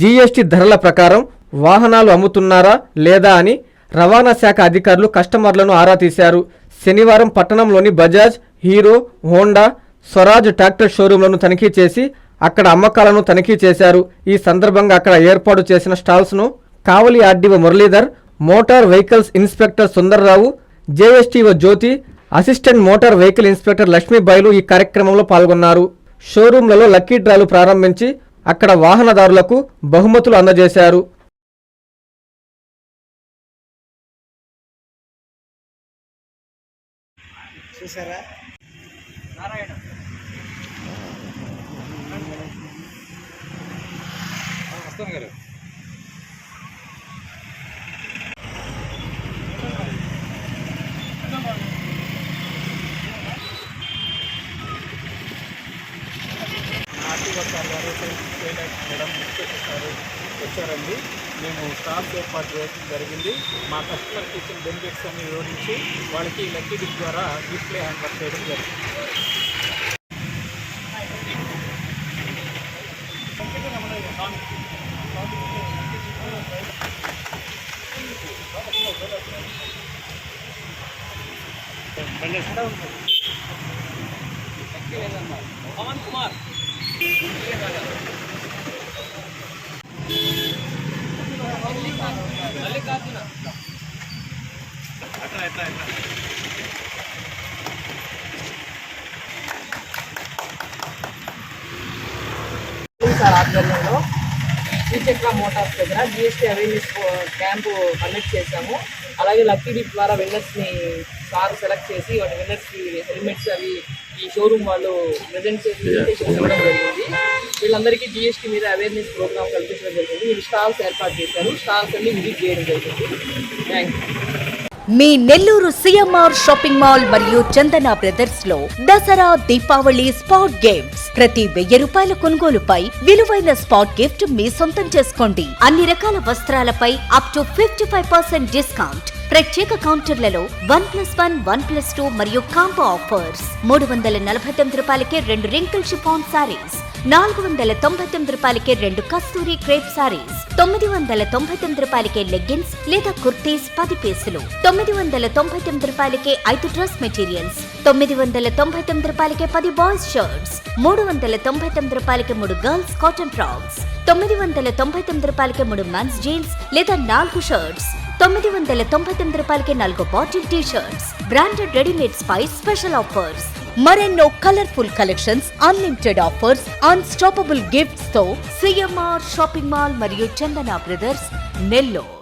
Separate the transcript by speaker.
Speaker 1: GST ధరల ప్రకారం వాహనాలు అమ్ముతున్నారా లేదా అని రవాణా శాఖ అధికారులు కస్టమర్లను ఆరా తీశారు. శనివారం పట్టణంలోని Bajaj Hero Honda Swaraj tractor షోరూంలను తనిఖీ చేసి అక్కడ అమ్మకాలను తనిఖీ చేశారు. ఈ సందర్భంగా అక్కడ ఏర్పాటు చేసిన స్టాల్స్ను Kavali RDO Muralidhar motor vehicles inspector Sundarrao JSTO Jyothi assistant motor vehicle inspector లక్ష్మీబాయిలు ఈ కార్యక్రమంలో పాల్గొన్నారు. షోరూంలలో లక్కీ డ్రాలు ప్రారంభించి అక్కడ వాహనదారులకు బహుమతులు అందజేశారు.
Speaker 2: చూసారా?
Speaker 3: ఆర్టీఓ సార్ గారు చేయడానికి మేడం సార్ వచ్చారండి మేము స్టాఫ్ ఏర్పాటు చేయడం జరిగింది మా కస్టమర్కి ఇచ్చిన బెనిఫిట్స్ అన్ని వివరించి వాళ్ళకి లక్కీ డిప్ ద్వారా డిస్ప్లే హ్యాండ్ చేయడం జరిగింది పవన్ కుమార్ మల్లికార్జున అట్లా ఎట్లా ఎట్లా
Speaker 4: సార్ ఆధ్వర్యంలో శ్రీచక్ర మోటార్స్ దగ్గర జిఎస్టీ అవేర్నెస్ క్యాంపు కండక్ట్ చేశాము. అలాగే లక్కీ డిప్ ద్వారా విన్నర్స్ని సార్ సెలెక్ట్ చేసి వాళ్ళ విన్నర్స్కి హెల్మెట్స్ అవి ఈ షోరూమ్ వాళ్ళు ప్రజెంట్ చేసి ఇవ్వడం జరిగింది. వీళ్ళందరికీ జిఎస్టీ మీద అవేర్నెస్ ప్రోగ్రామ్ కల్పించడం జరిగింది. వీళ్ళు స్టాల్స్ ఏర్పాటు చేశారు. స్టాల్స్ అన్ని విజిట్ చేయడం జరిగింది. థ్యాంక్
Speaker 5: మీ నెల్లూరు సిఎంఆర్ షాపింగ్ మాల్ మరియు చందన బ్రదర్స్లో దసరా దీపావళి స్పాట్ గేమ్స్ ప్రతి వెయ్యి రూపాయల కొనుగోలుపై విలువైన స్పాట్ గిఫ్ట్ మీ సొంతం చేసుకోండి. అన్ని రకాల వస్త్రాలపై up to fifty five percent discount ప్రత్యేక కౌంటర్లలో one plus one one plus two మరియు కాంబో ఆఫర్స్. మూడు వందల నలభై తొమ్మిది రూపాయలకే రెండు రింకిల్ షిఫాన్ సారీస్ నాలుగు వందల తొంభై తొమ్మిది రూపాయలకే రెండు కస్తూరి క్రేప్ సారీస్ తొమ్మిది వందల తొంభై తొమ్మిది రూపాయలకే లెగ్గిన్స్ లేదా కుర్తీస్ పది పీసులు. తొమ్మిది వందల తొంభై తొమ్మిది రూపాయలకే ఐదు డ్రెస్ మెటీరియల్స్. తొమ్మిది వందల తొంభై తొమ్మిది రూపాయలకే పది బాయ్స్ షర్ట్స్. మూడు వందల తొంభై తొమ్మిది రూపాయలకి మూడు గర్ల్స్ కాటన్ ఫ్రాక్స్. తొమ్మిది వందల తొంభై తొమ్మిది రూపాయలకి మూడు మెన్స్ జీన్స్ లేదా నాలుగు షర్ట్స్. తొమ్మిది వందల తొంభై తొమ్మిది రూపాయలకే నాలుగు bottle T shirts branded readymades పై స్పెషల్ ఆఫర్స్ మరెన్నో colourful collections unlimited offers unstoppable గిఫ్ట్స్తో CMR shopping mall మరియు చందన బ్రదర్స్ నెల్లూరు.